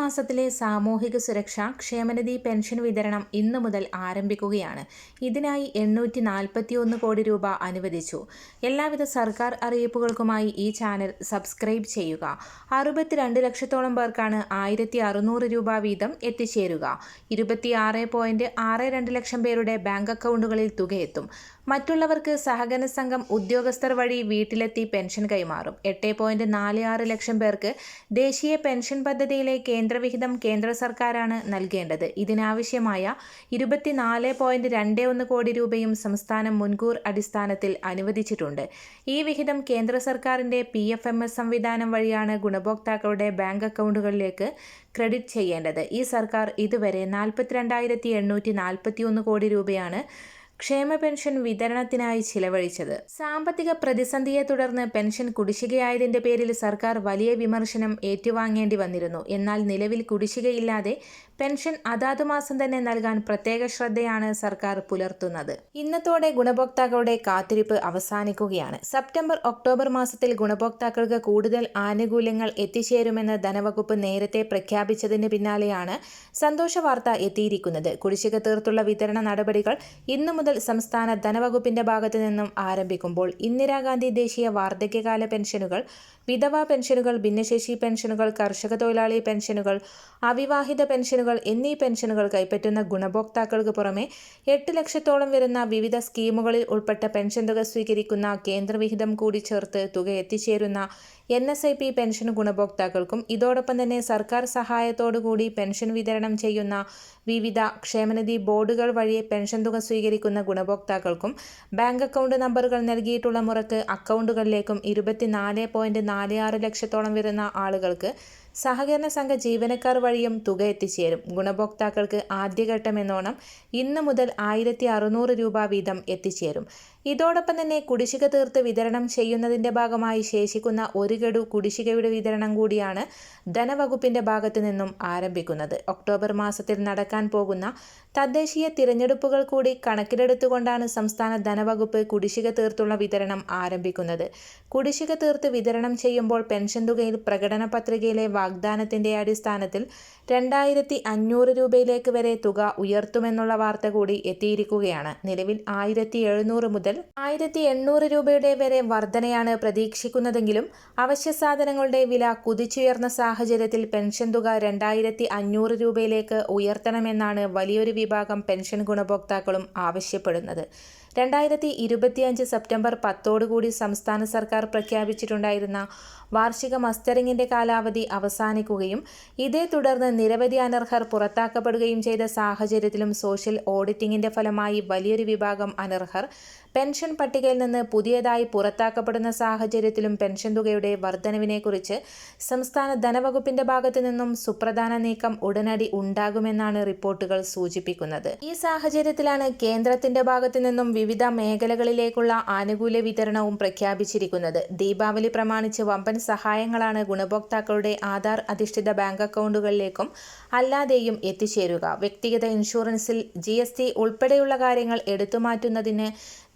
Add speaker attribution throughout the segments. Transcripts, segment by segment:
Speaker 1: മാസത്തിലെ സാമൂഹിക സുരക്ഷാ ക്ഷേമനിധി പെൻഷൻ വിതരണം ഇന്നു മുതൽ ആരംഭിക്കുകയാണ് ഇതിനായി എണ്ണൂറ്റി നാൽപ്പത്തിയൊന്ന് കോടി രൂപ അനുവദിച്ചു എല്ലാവിധ സർക്കാർ അറിയിപ്പുകൾക്കുമായി ഈ ചാനൽ സബ്സ്ക്രൈബ് ചെയ്യുക അറുപത്തിരണ്ട് ലക്ഷത്തോളം പേർക്കാണ് ആയിരത്തി അറുന്നൂറ് രൂപ വീതം എത്തിച്ചേരുക ആറ് പോയിന്റ് ആറ് രണ്ട് ലക്ഷം പേരുടെ ബാങ്ക് അക്കൗണ്ടുകളിൽ തുകയെത്തും മറ്റുള്ളവർക്ക് സഹകരണ സംഘം ഉദ്യോഗസ്ഥർ വഴി വീട്ടിലെത്തി പെൻഷൻ കൈമാറും എട്ട് പോയിന്റ് നാല് ആറ് ലക്ഷം പേർക്ക് ദേശീയ പെൻഷൻ പദ്ധതിയിലെ കേന്ദ്രവിഹിതം കേന്ദ്ര സർക്കാരാണ് നൽകേണ്ടത് ഇതിനാവശ്യമായ ഇരുപത്തിനാല് പോയിന്റ് രണ്ട് ഒന്ന് കോടി രൂപയും സംസ്ഥാനം മുൻകൂർ അടിസ്ഥാനത്തിൽ അനുവദിച്ചിട്ടുണ്ട് ഈ വിഹിതം കേന്ദ്ര സർക്കാരിന്റെ പി എഫ് എം എസ് സംവിധാനം വഴിയാണ് ഗുണഭോക്താക്കളുടെ ബാങ്ക് അക്കൗണ്ടുകളിലേക്ക് ക്രെഡിറ്റ് ചെയ്യേണ്ടത് ഈ സർക്കാർ ഇതുവരെ നാൽപ്പത്തിരണ്ടായിരത്തി എണ്ണൂറ്റി കോടി രൂപയാണ് ക്ഷേമ പെൻഷൻ വിതരണത്തിനായി ചിലവഴിച്ചത് സാമ്പത്തിക പ്രതിസന്ധിയെ തുടർന്ന് പെൻഷൻ കുടിശ്ശികയായതിന്റെ പേരിൽ സർക്കാർ വലിയ വിമർശനം ഏറ്റുവാങ്ങേണ്ടി വന്നിരുന്നു എന്നാൽ നിലവിൽ കുടിശ്ശികയില്ലാതെ പെൻഷൻ അതാത് മാസം തന്നെ നൽകാൻ പ്രത്യേക ശ്രദ്ധയാണ് സർക്കാർ പുലർത്തുന്നത് ഇന്നത്തോടെ ഗുണഭോക്താക്കളുടെ കാത്തിരിപ്പ് അവസാനിക്കുകയാണ് സെപ്റ്റംബർ ഒക്ടോബർ മാസത്തിൽ ഗുണഭോക്താക്കൾക്ക് കൂടുതൽ ആനുകൂല്യങ്ങൾ എത്തിച്ചേരുമെന്ന് ധനവകുപ്പ് നേരത്തെ പ്രഖ്യാപിച്ചതിന് പിന്നാലെയാണ് സന്തോഷ വാർത്ത എത്തിയിരിക്കുന്നത് കുടിശ്ശിക തീർത്തുള്ള വിതരണ നടപടികൾ ഇന്നു മുതൽ സംസ്ഥാന ധനവകുപ്പിന്റെ ഭാഗത്തു നിന്നും ആരംഭിക്കുമ്പോൾ ഇന്ദിരാഗാന്ധി ദേശീയ വാർദ്ധക്യകാല പെൻഷനുകൾ വിധവ പെൻഷനുകൾ ഭിന്നശേഷി പെൻഷനുകൾ കർഷക തൊഴിലാളി പെൻഷനുകൾ അവിവാഹിത പെൻഷനുകൾ എന്നീ പെൻഷനുകൾ കൈപ്പറ്റുന്ന ഗുണഭോക്താക്കൾക്ക് പുറമെ എട്ട് ലക്ഷത്തോളം വരുന്ന വിവിധ സ്കീമുകളിൽ ഉൾപ്പെട്ട പെൻഷൻ തുക സ്വീകരിക്കുന്ന കേന്ദ്രവിഹിതം കൂടി ചേർത്ത് തുക എത്തിച്ചേരുന്ന N S I P pension ഗുണഭോക്താക്കൾക്കും ഇതോടൊപ്പം തന്നെ സർക്കാർ സഹായത്തോടുകൂടി പെൻഷൻ വിതരണം ചെയ്യുന്ന വിവിധ ക്ഷേമനിധി ബോർഡുകൾ വഴി പെൻഷൻ തുക സ്വീകരിക്കുന്ന ഗുണഭോക്താക്കൾക്കും ബാങ്ക് അക്കൗണ്ട് നമ്പറുകൾ നൽകിയിട്ടുള്ള മുറക്ക് അക്കൗണ്ടുകളിലേക്കും ഇരുപത്തിനാല് ലക്ഷത്തോളം വരുന്ന ആളുകൾക്ക് സഹകരണ സംഘ ജീവനക്കാർ വഴിയും തുക എത്തിച്ചേരും ഗുണഭോക്താക്കൾക്ക് ആദ്യഘട്ടം എന്നോണം ഇന്ന് മുതൽ ആയിരത്തി അറുന്നൂറ് രൂപ വീതം എത്തിച്ചേരും ഇതോടൊപ്പം തന്നെ കുടിശ്ശിക തീർത്ത് വിതരണം ചെയ്യുന്നതിൻ്റെ ഭാഗമായി ശേഷിക്കുന്ന ഒരു ഗഡു കുടിശ്ശികയുടെ വിതരണം കൂടിയാണ് ധനവകുപ്പിൻ്റെ ഭാഗത്തു നിന്നും ആരംഭിക്കുന്നത് ഒക്ടോബർ മാസത്തിൽ നടക്കാൻ പോകുന്ന തദ്ദേശീയ തിരഞ്ഞെടുപ്പുകൾ കൂടി കണക്കിലെടുത്തുകൊണ്ടാണ് സംസ്ഥാന ധനവകുപ്പ് കുടിശ്ശിക തീർത്തുള്ള വിതരണം ആരംഭിക്കുന്നത് കുടിശ്ശിക തീർത്ത് വിതരണം ചെയ്യുമ്പോൾ പെൻഷൻ തുകയിൽ പ്രകടന പത്രികയിലെ വാഗ്ദാനത്തിന്റെ അടിസ്ഥാനത്തിൽ രണ്ടായിരത്തി അഞ്ഞൂറ് രൂപയിലേക്ക് വരെ തുക ഉയർത്തുമെന്നുള്ള വാർത്ത കൂടി എത്തിയിരിക്കുകയാണ് നിലവിൽ ആയിരത്തി എഴുന്നൂറ് മുതൽ ആയിരത്തി എണ്ണൂറ് രൂപയുടെ വരെ വർധനയാണ് പ്രതീക്ഷിക്കുന്നതെങ്കിലും അവശ്യ സാധനങ്ങളുടെ വില കുതിച്ചുയർന്ന സാഹചര്യത്തിൽ പെൻഷൻ തുക രണ്ടായിരത്തി അഞ്ഞൂറ് രൂപയിലേക്ക് ഉയർത്തണമെന്നാണ് വലിയൊരു വിഭാഗം പെൻഷൻ ഗുണഭോക്താക്കളും ആവശ്യപ്പെടുന്നത് രണ്ടായിരത്തി ഇരുപത്തിയഞ്ച് സെപ്റ്റംബർ പത്തോടുകൂടി സംസ്ഥാന സർക്കാർ പ്രഖ്യാപിച്ചിട്ടുണ്ടായിരുന്ന വാർഷിക മസ്റ്ററിംഗിന്റെ കാലാവധി അവസാനിക്കുകയും ഇതേ തുടർന്ന് നിരവധി അനർഹർ പുറത്താക്കപ്പെടുകയും ചെയ്ത സാഹചര്യത്തിലും സോഷ്യൽ ഓഡിറ്റിംഗിന്റെ ഫലമായി വലിയൊരു വിഭാഗം അനർഹർ പെൻഷൻ പട്ടികയിൽ നിന്ന് പുതിയതായി പുറത്താക്കപ്പെടുന്ന സാഹചര്യത്തിലും പെൻഷൻ തുകയുടെ വർധനവിനെക്കുറിച്ച് സംസ്ഥാന ധനവകുപ്പിന്റെ ഭാഗത്തു നിന്നും സുപ്രധാന നീക്കം ഉടനടി ഉണ്ടാകുമെന്നാണ് റിപ്പോർട്ടുകൾ സൂചിപ്പിക്കുന്നത് ഈ സാഹചര്യത്തിലാണ് കേന്ദ്രത്തിന്റെ ഭാഗത്തു നിന്നും വിവിധ മേഖലകളിലേക്കുള്ള ആനുകൂല്യ വിതരണവും പ്രഖ്യാപിച്ചിരിക്കുന്നത് ദീപാവലി പ്രമാണിച്ച് വമ്പൻ സഹായങ്ങളാണ് ഗുണഭോക്താക്കളുടെ ആധാർ അധിഷ്ഠിത ബാങ്ക് അക്കൗണ്ടുകളിലേക്കും അല്ലാതെയും എത്തിച്ചേരുക വ്യക്തിഗത ഇൻഷുറൻസിൽ ജി ഉൾപ്പെടെയുള്ള കാര്യങ്ങൾ എടുത്തുമാറ്റുന്നതിന്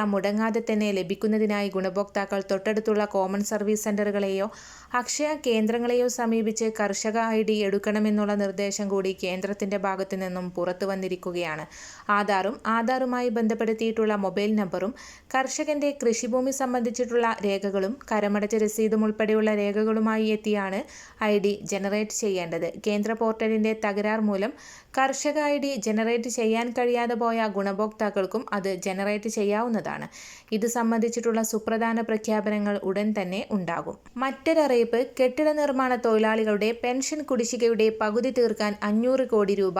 Speaker 1: എല്ലാം മുടങ്ങാതെ തന്നെ ലഭിക്കുന്നതിനായി ഗുണഭോക്താക്കൾ തൊട്ടടുത്തുള്ള കോമൺ സർവീസ് സെൻ്ററുകളെയോ അക്ഷയ കേന്ദ്രങ്ങളെയോ സമീപിച്ച് കർഷക ഐ ഡി എടുക്കണമെന്നുള്ള നിർദ്ദേശം കൂടി കേന്ദ്രത്തിൻ്റെ ഭാഗത്തു നിന്നും പുറത്തു വന്നിരിക്കുകയാണ് ആധാറും ആധാറുമായി ബന്ധപ്പെടുത്തിയിട്ടുള്ള മൊബൈൽ നമ്പറും കർഷകൻ്റെ കൃഷിഭൂമി സംബന്ധിച്ചിട്ടുള്ള രേഖകളും കരമടച്ച രസീതും ഉൾപ്പെടെയുള്ള രേഖകളുമായി എത്തിയാണ് ഐ ഡി ജനറേറ്റ് ചെയ്യേണ്ടത് കേന്ദ്ര പോർട്ടലിൻ്റെ തകരാർ മൂലം കർഷക ഐ ഡി ജനറേറ്റ് ചെയ്യാൻ കഴിയാതെ പോയ ഗുണഭോക്താക്കൾക്കും അത് ജനറേറ്റ് ചെയ്യാവുന്നതാണ് നൽകുന്നതാണ് ഇത് സംബന്ധിച്ചിട്ടുള്ള സുപ്രധാന പ്രഖ്യാപനങ്ങൾ ഉടൻ തന്നെ ഉണ്ടാകും മറ്റൊരറിയിപ്പ് കെട്ടിട നിർമ്മാണ തൊഴിലാളികളുടെ പെൻഷൻ കുടിശ്ശികയുടെ പകുതി തീർക്കാൻ അഞ്ഞൂറ് കോടി രൂപ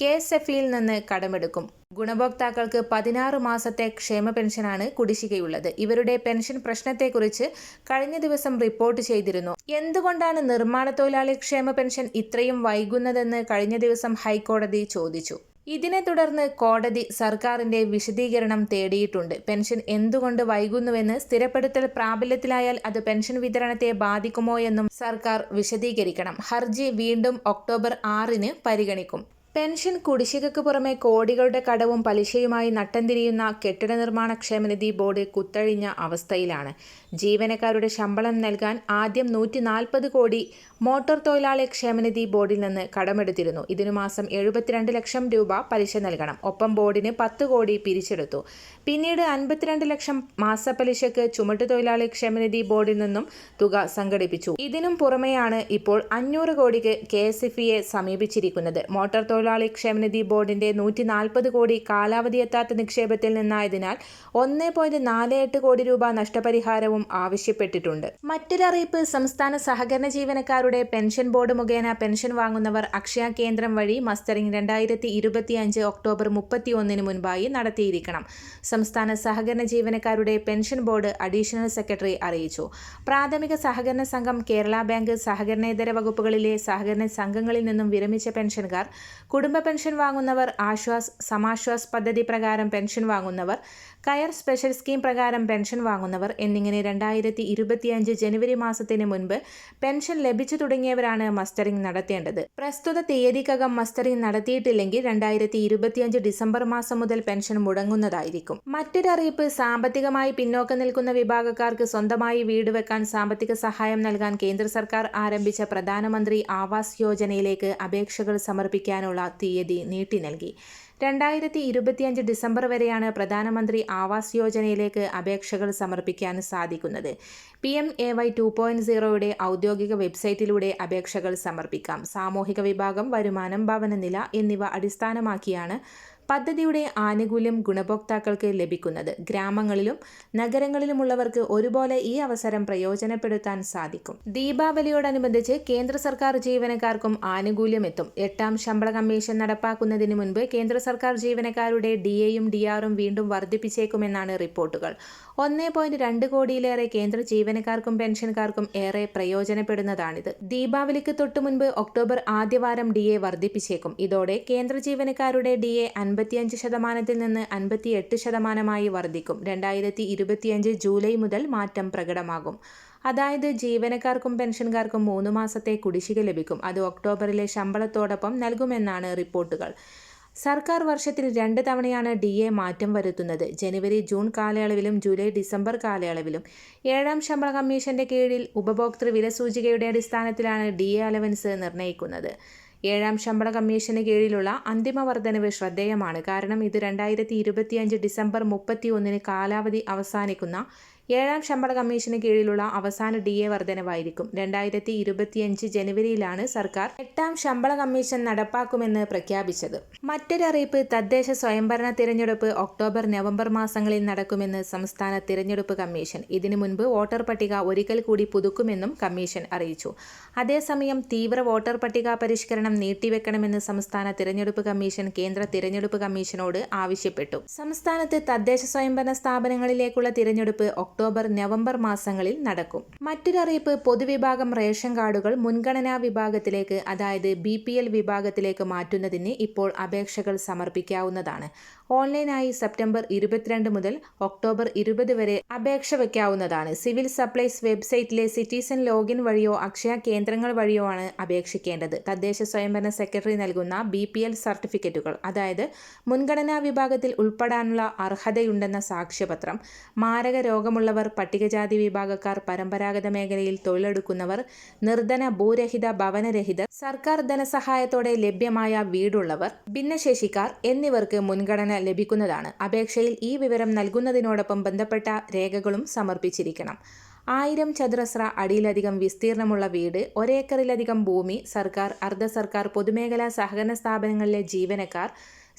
Speaker 1: കെ എസ് എഫിൽ നിന്ന് കടമെടുക്കും ഗുണഭോക്താക്കൾക്ക് പതിനാറ് മാസത്തെ ക്ഷേമ പെൻഷനാണ് കുടിശ്ശികയുള്ളത് ഇവരുടെ പെൻഷൻ പ്രശ്നത്തെക്കുറിച്ച് കഴിഞ്ഞ ദിവസം റിപ്പോർട്ട് ചെയ്തിരുന്നു എന്തുകൊണ്ടാണ് നിർമ്മാണ തൊഴിലാളി ക്ഷേമ പെൻഷൻ ഇത്രയും വൈകുന്നതെന്ന് കഴിഞ്ഞ ദിവസം ഹൈക്കോടതി ചോദിച്ചു ഇതിനെ തുടർന്ന് കോടതി സർക്കാരിന്റെ വിശദീകരണം തേടിയിട്ടുണ്ട് പെൻഷൻ എന്തുകൊണ്ട് വൈകുന്നുവെന്ന് സ്ഥിരപ്പെടുത്തൽ പ്രാബല്യത്തിലായാൽ അത് പെൻഷൻ വിതരണത്തെ ബാധിക്കുമോ എന്നും സർക്കാർ വിശദീകരിക്കണം ഹർജി വീണ്ടും ഒക്ടോബർ ആറിന് പരിഗണിക്കും പെൻഷൻ കുടിശ്ശികക്ക് പുറമെ കോടികളുടെ കടവും പലിശയുമായി നട്ടംതിരിയുന്ന കെട്ടിട നിർമ്മാണ ക്ഷേമനിധി ബോർഡ് കുത്തഴിഞ്ഞ അവസ്ഥയിലാണ് ജീവനക്കാരുടെ ശമ്പളം നൽകാൻ ആദ്യം നൂറ്റി നാൽപ്പത് കോടി മോട്ടോർ തൊഴിലാളി ക്ഷേമനിധി ബോർഡിൽ നിന്ന് കടമെടുത്തിരുന്നു ഇതിനു മാസം എഴുപത്തിരണ്ട് ലക്ഷം രൂപ പലിശ നൽകണം ഒപ്പം ബോർഡിന് പത്ത് കോടി പിരിച്ചെടുത്തു പിന്നീട് അൻപത്തിരണ്ട് ലക്ഷം മാസപലിശയ്ക്ക് ചുമട്ടു തൊഴിലാളി ക്ഷേമനിധി ബോർഡിൽ നിന്നും തുക സംഘടിപ്പിച്ചു ഇതിനും പുറമെയാണ് ഇപ്പോൾ അഞ്ഞൂറ് കോടിക്ക് കെ എസ് സമീപിച്ചിരിക്കുന്നത് മോട്ടോർ തൊഴിൽ തൊഴിലാളി ക്ഷേമനിധി ബോർഡിന്റെ നൂറ്റി നാൽപ്പത് കോടി കാലാവധി എത്താത്ത നിക്ഷേപത്തിൽ നിന്നായതിനാൽ ഒന്ന് പോയിന്റ് നാല് എട്ട് കോടി രൂപ നഷ്ടപരിഹാരവും ആവശ്യപ്പെട്ടിട്ടുണ്ട് മറ്റൊരറിയിപ്പ് സംസ്ഥാന സഹകരണ ജീവനക്കാരുടെ പെൻഷൻ ബോർഡ് മുഖേന പെൻഷൻ വാങ്ങുന്നവർ അക്ഷയ കേന്ദ്രം വഴി മസ്റ്ററിംഗ് രണ്ടായിരത്തി അഞ്ച് ഒക്ടോബർ മുപ്പത്തി ഒന്നിന് മുൻപായി നടത്തിയിരിക്കണം സംസ്ഥാന സഹകരണ ജീവനക്കാരുടെ പെൻഷൻ ബോർഡ് അഡീഷണൽ സെക്രട്ടറി അറിയിച്ചു പ്രാഥമിക സഹകരണ സംഘം കേരള ബാങ്ക് സഹകരണേതര വകുപ്പുകളിലെ സഹകരണ സംഘങ്ങളിൽ നിന്നും വിരമിച്ച പെൻഷൻകാർ കുടുംബ പെൻഷൻ വാങ്ങുന്നവർ ആശ്വാസ് സമാശ്വാസ് പദ്ധതി പ്രകാരം പെൻഷൻ വാങ്ങുന്നവർ കയർ സ്പെഷ്യൽ സ്കീം പ്രകാരം പെൻഷൻ വാങ്ങുന്നവർ എന്നിങ്ങനെ രണ്ടായിരത്തി ഇരുപത്തിയഞ്ച് ജനുവരി മാസത്തിന് മുൻപ് പെൻഷൻ ലഭിച്ചു തുടങ്ങിയവരാണ് മസ്റ്ററിംഗ് നടത്തേണ്ടത് പ്രസ്തുത തീയതിക്കകം മസ്റ്ററിംഗ് നടത്തിയിട്ടില്ലെങ്കിൽ രണ്ടായിരത്തി ഇരുപത്തിയഞ്ച് ഡിസംബർ മാസം മുതൽ പെൻഷൻ മുടങ്ങുന്നതായിരിക്കും അറിയിപ്പ് സാമ്പത്തികമായി പിന്നോക്കം നിൽക്കുന്ന വിഭാഗക്കാർക്ക് സ്വന്തമായി വീട് വെക്കാൻ സാമ്പത്തിക സഹായം നൽകാൻ കേന്ദ്ര സർക്കാർ ആരംഭിച്ച പ്രധാനമന്ത്രി ആവാസ് യോജനയിലേക്ക് അപേക്ഷകൾ സമർപ്പിക്കാനുള്ള തീയതി നീട്ടി നൽകി രണ്ടായിരത്തി ഇരുപത്തിയഞ്ച് ഡിസംബർ വരെയാണ് പ്രധാനമന്ത്രി ആവാസ് യോജനയിലേക്ക് അപേക്ഷകൾ സമർപ്പിക്കാൻ സാധിക്കുന്നത് P M A Y two point സീറോയുടെ ഔദ്യോഗിക വെബ്സൈറ്റിലൂടെ അപേക്ഷകൾ സമർപ്പിക്കാം സാമൂഹിക വിഭാഗം വരുമാനം ഭവനനില എന്നിവ അടിസ്ഥാനമാക്കിയാണ് പദ്ധതിയുടെ ആനുകൂല്യം ഗുണഭോക്താക്കൾക്ക് ലഭിക്കുന്നത് ഗ്രാമങ്ങളിലും നഗരങ്ങളിലുമുള്ളവർക്ക് ഒരുപോലെ ഈ അവസരം പ്രയോജനപ്പെടുത്താൻ സാധിക്കും ദീപാവലിയോടനുബന്ധിച്ച് കേന്ദ്ര സർക്കാർ ജീവനക്കാർക്കും ആനുകൂല്യം എത്തും എട്ടാം ശമ്പള കമ്മീഷൻ നടപ്പാക്കുന്നതിന് മുൻപ് കേന്ദ്ര സർക്കാർ ജീവനക്കാരുടെ ഡി എയും വീണ്ടും വർദ്ധിപ്പിച്ചേക്കുമെന്നാണ് റിപ്പോർട്ടുകൾ ഒന്നേ പോയിന്റ് രണ്ട് കോടിയിലേറെ കേന്ദ്ര ജീവനക്കാർക്കും പെൻഷൻകാർക്കും ഏറെ പ്രയോജനപ്പെടുന്നതാണിത് ദീപാവലിക്ക് തൊട്ടു മുൻപ് ഒക്ടോബർ ആദ്യവാരം ഡി എ വർദ്ധിപ്പിച്ചേക്കും ഇതോടെ കേന്ദ്ര ജീവനക്കാരുടെ ഡി എ അൻപത്തിയഞ്ച് ശതമാനത്തിൽ നിന്ന് അൻപത്തിയെട്ട് ശതമാനമായി വർദ്ധിക്കും രണ്ടായിരത്തി ഇരുപത്തിയഞ്ച് ജൂലൈ മുതൽ മാറ്റം പ്രകടമാകും അതായത് ജീവനക്കാർക്കും പെൻഷൻകാർക്കും മൂന്ന് മാസത്തെ കുടിശ്ശിക ലഭിക്കും അത് ഒക്ടോബറിലെ ശമ്പളത്തോടൊപ്പം നൽകുമെന്നാണ് റിപ്പോർട്ടുകൾ സർക്കാർ വർഷത്തിൽ രണ്ട് തവണയാണ് ഡി എ മാറ്റം വരുത്തുന്നത് ജനുവരി ജൂൺ കാലയളവിലും ജൂലൈ ഡിസംബർ കാലയളവിലും ഏഴാം ശമ്പള കമ്മീഷന്റെ കീഴിൽ ഉപഭോക്തൃ വില സൂചികയുടെ അടിസ്ഥാനത്തിലാണ് ഡി എ അലവൻസ് നിർണ്ണയിക്കുന്നത് ഏഴാം ശമ്പള കമ്മീഷന് കീഴിലുള്ള അന്തിമ വർധനവ് ശ്രദ്ധേയമാണ് കാരണം ഇത് രണ്ടായിരത്തി ഇരുപത്തിയഞ്ച് ഡിസംബർ മുപ്പത്തി ഒന്നിന് കാലാവധി അവസാനിക്കുന്ന ഏഴാം ശമ്പള കമ്മീഷന് കീഴിലുള്ള അവസാന ഡി എ വർധനവായിരിക്കും രണ്ടായിരത്തി ഇരുപത്തിയഞ്ച് ജനുവരിയിലാണ് സർക്കാർ എട്ടാം ശമ്പള കമ്മീഷൻ നടപ്പാക്കുമെന്ന് പ്രഖ്യാപിച്ചത് മറ്റൊരറിയിപ്പ് തദ്ദേശ സ്വയംഭരണ തിരഞ്ഞെടുപ്പ് ഒക്ടോബർ നവംബർ മാസങ്ങളിൽ നടക്കുമെന്ന് സംസ്ഥാന തിരഞ്ഞെടുപ്പ് കമ്മീഷൻ ഇതിനു മുൻപ് വോട്ടർ പട്ടിക ഒരിക്കൽ കൂടി പുതുക്കുമെന്നും കമ്മീഷൻ അറിയിച്ചു അതേസമയം തീവ്ര വോട്ടർ പട്ടിക പരിഷ്കരണം നീട്ടിവെക്കണമെന്ന് സംസ്ഥാന തിരഞ്ഞെടുപ്പ് കമ്മീഷൻ കേന്ദ്ര തിരഞ്ഞെടുപ്പ് കമ്മീഷനോട് ആവശ്യപ്പെട്ടു സംസ്ഥാനത്ത് തദ്ദേശ സ്വയംഭരണ സ്ഥാപനങ്ങളിലേക്കുള്ള തിരഞ്ഞെടുപ്പ് ഒക്ടോബർ നവംബർ മാസങ്ങളിൽ നടക്കും മറ്റൊരറിയിപ്പ് പൊതുവിഭാഗം റേഷൻ കാർഡുകൾ മുൻഗണനാ വിഭാഗത്തിലേക്ക് അതായത് ബി പി എൽ വിഭാഗത്തിലേക്ക് മാറ്റുന്നതിന് ഇപ്പോൾ അപേക്ഷകൾ സമർപ്പിക്കാവുന്നതാണ് ഓൺലൈനായി സെപ്റ്റംബർ ഇരുപത്തിരണ്ട് മുതൽ ഒക്ടോബർ ഇരുപത് വരെ അപേക്ഷ വയ്ക്കാവുന്നതാണ് സിവിൽ സപ്ലൈസ് വെബ്സൈറ്റിലെ സിറ്റിസൺ ലോഗിൻ വഴിയോ അക്ഷയ കേന്ദ്രങ്ങൾ വഴിയോ ആണ് അപേക്ഷിക്കേണ്ടത് തദ്ദേശ സ്വയംഭരണ സെക്രട്ടറി നൽകുന്ന ബി പി എൽ സർട്ടിഫിക്കറ്റുകൾ അതായത് മുൻഗണനാ വിഭാഗത്തിൽ ഉൾപ്പെടാനുള്ള അർഹതയുണ്ടെന്ന സാക്ഷ്യപത്രം മാരക രോഗമുള്ള കഴിവുള്ളവർ പട്ടികജാതി വിഭാഗക്കാർ പരമ്പരാഗത മേഖലയിൽ തൊഴിലെടുക്കുന്നവർ നിർധന ഭൂരഹിത ഭവനരഹിതർ സർക്കാർ ധനസഹായത്തോടെ ലഭ്യമായ വീടുള്ളവർ ഭിന്നശേഷിക്കാർ എന്നിവർക്ക് മുൻഗണന ലഭിക്കുന്നതാണ് അപേക്ഷയിൽ ഈ വിവരം നൽകുന്നതിനോടൊപ്പം ബന്ധപ്പെട്ട രേഖകളും സമർപ്പിച്ചിരിക്കണം ആയിരം ചതുരശ്ര അടിയിലധികം വിസ്തീർണമുള്ള വീട് ഒരേക്കറിലധികം ഭൂമി സർക്കാർ അർദ്ധ സർക്കാർ പൊതുമേഖലാ സഹകരണ സ്ഥാപനങ്ങളിലെ ജീവനക്കാർ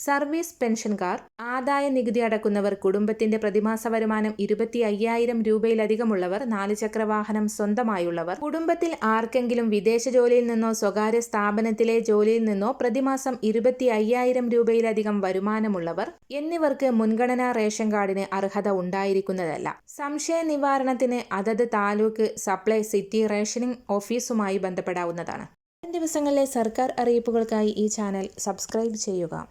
Speaker 1: സർവീസ് പെൻഷൻകാർ ആദായ നികുതി അടക്കുന്നവർ കുടുംബത്തിന്റെ പ്രതിമാസ വരുമാനം ഇരുപത്തി അയ്യായിരം രൂപയിലധികമുള്ളവർ നാലുചക്ര വാഹനം സ്വന്തമായുള്ളവർ കുടുംബത്തിൽ ആർക്കെങ്കിലും വിദേശ ജോലിയിൽ നിന്നോ സ്വകാര്യ സ്ഥാപനത്തിലെ ജോലിയിൽ നിന്നോ പ്രതിമാസം ഇരുപത്തി അയ്യായിരം രൂപയിലധികം വരുമാനമുള്ളവർ എന്നിവർക്ക് മുൻഗണനാ റേഷൻ കാർഡിന് അർഹത ഉണ്ടായിരിക്കുന്നതല്ല സംശയ നിവാരണത്തിന് അതത് താലൂക്ക് സപ്ലൈ സിറ്റി റേഷനിംഗ് ഓഫീസുമായി ബന്ധപ്പെടാവുന്നതാണ് ദിവസങ്ങളിലെ സർക്കാർ അറിയിപ്പുകൾക്കായി ഈ ചാനൽ സബ്സ്ക്രൈബ് ചെയ്യുക